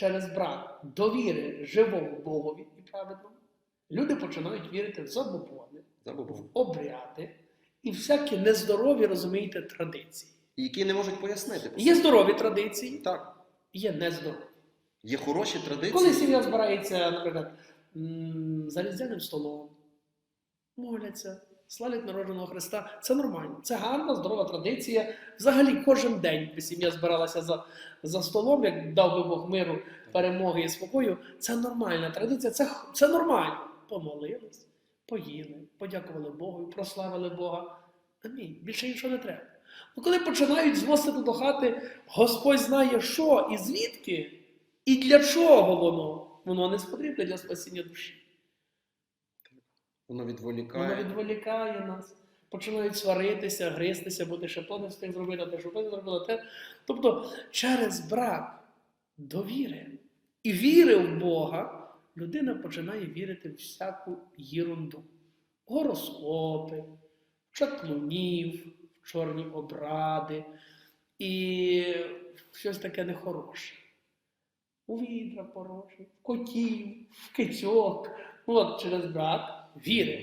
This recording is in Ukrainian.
через брак довіри живому Богові і праведному, люди починають вірити в забобони, в обряди і всякі нездорові, розумієте, традиції. Які не можуть пояснити. Є здорові традиції, Так. є нездорові. Є хороші традиції. Коли сім'я збирається, наприклад, за різдвяним столом, моляться, славлять народженого Христа, це нормально. Це гарна, здорова традиція. Взагалі кожен день, сім'я збиралася за, за столом, як дав би Бог миру, перемоги і спокою. Це нормальна традиція, це, це нормально. Помолились, поїли, подякували Богу, прославили Бога. Амінь. Більше іншого не треба. Ну, коли починають звозити до хати, Господь знає, що і звідки, і для чого воно. Воно не спотрібне для спасіння душі. Воно відволікає. Воно відволікає. нас. Починають сваритися, гристися, бо ти ще то не встиг зробити, ти що не зробила те. Тобто, через брак довіри і віри в Бога людина починає вірити в всяку єрунду. Гороскопи, чаклунів, чорні обради і щось таке нехороше. У відра порожні, в котів, в кицьок. От через брак віри.